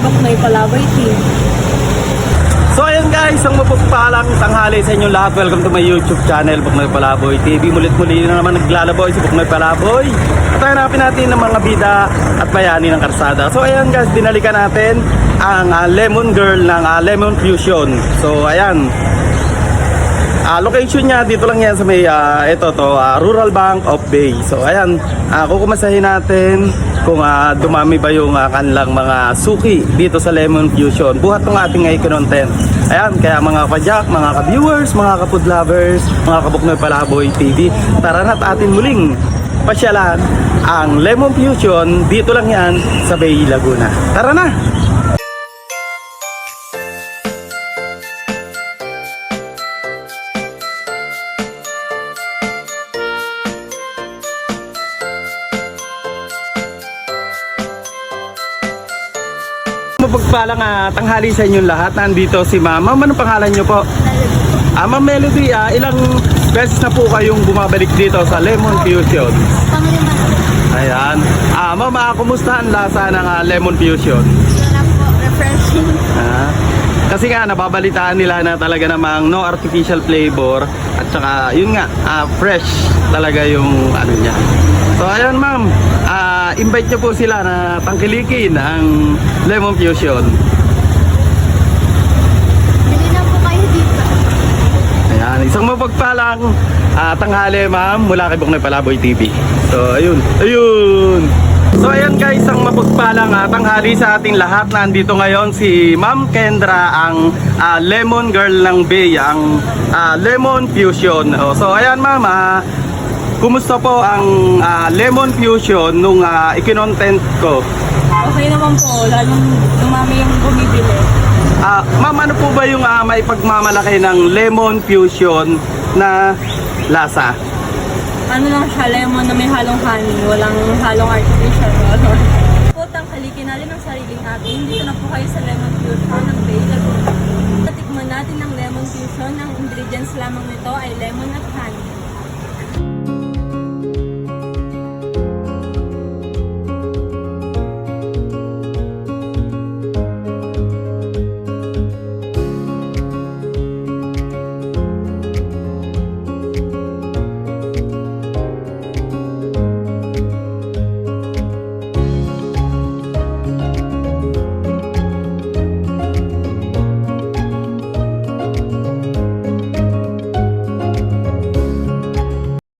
Baknoy Palaboy Team. So ayan guys, ang mapagpalang tanghali sa inyong lahat. Welcome to my YouTube channel, Buknoy Palaboy TV. Mulit-muli na naman naglalaboy si Buknoy Palaboy. At hanapin natin ng mga bida at bayani ng karsada. So ayan guys, dinalikan natin ang ah, Lemon Girl ng ah, Lemon Fusion. So ayan, Ah, location niya dito lang yan sa may ah, ito to, ah, Rural Bank of Bay. So ayan, uh, kukumasahin natin kung ah, dumami ba yung ah, kanilang mga suki dito sa Lemon Fusion. Buhat ng ating ngay content. Ayan, kaya mga kajak, mga ka-viewers, mga ka-food lovers, mga kabuknoy palaboy TV, tara na't atin muling pasyalan ang Lemon Fusion dito lang yan sa Bay Laguna. Tara na! Mapagpalang ah, tanghali sa inyong lahat. Nandito si Ma'am. Ma'am, anong pangalan niyo po? Ah, Ma'am Melody, ah, ilang beses na po kayong bumabalik dito sa Lemon Fusion? Panglima Ayan. Ah, Ma'am, ah, kumusta ang lasa ng ah, Lemon Fusion? Sarap po, refreshing. Ah, kasi nga, nababalitaan nila na talaga namang no artificial flavor at saka, yun nga, ah, fresh talaga yung ano niya. So, ayan ma'am, invite niyo po sila na tangkilikin ang Lemon Fusion. Bili na po kayo dito. Ayan, isang mapagpalang ah, tanghali ma'am mula kay Buknoy Palaboy TV. So ayun, ayun. So ayan guys, ang mapagpalang ah, tanghali sa ating lahat. Nandito ngayon si Ma'am Kendra, ang ah, Lemon Girl ng Bay, ang ah, Lemon Fusion. Oh, so ayan ma'am, ah, kumusta po ang ah, Lemon Fusion nung uh, ikinontent ko? Okay naman po, lalong dumami yung bumibili. Ah, ma'am, ano po ba yung uh, may pagmamalaki ng Lemon Fusion na lasa? Ano lang siya, lemon na may halong honey, walang halong artificial. po, tangkalikin natin ang sariling atin. Dito na po kayo sa lemon fusion ng Bay Laguna. Natikman natin ng lemon fusion. Ang ingredients lamang nito ay lemon at honey.